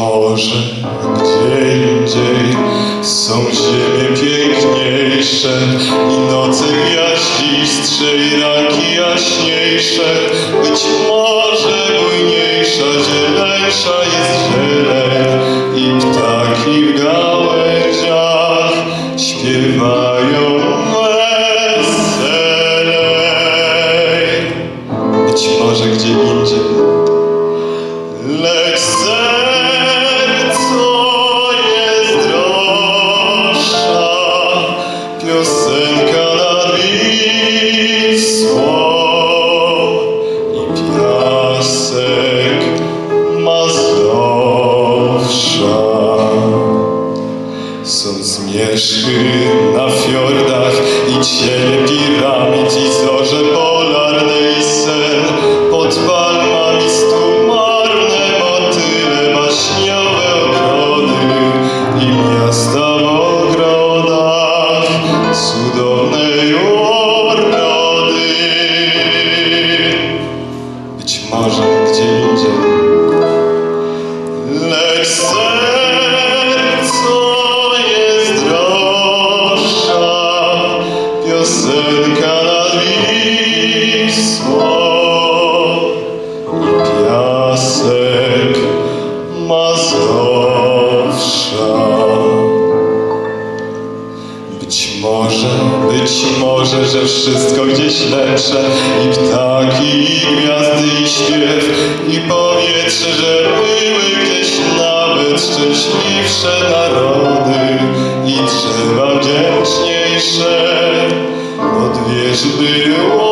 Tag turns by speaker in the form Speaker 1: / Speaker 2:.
Speaker 1: Może gdzie indziej są ziemie piękniejsze i noce gwiaździstsze i raki jaśniejsze. Być może Są zmierzchy na fiordach i cienie piramid piosenka nad Wisłą i piasek Mazowsza. Być może, być może, że wszystko gdzieś lepsze i ptaki, i gwiazdy, i śpiew, i powietrze, że były gdzieś nawet szczęśliwsze narody сюди.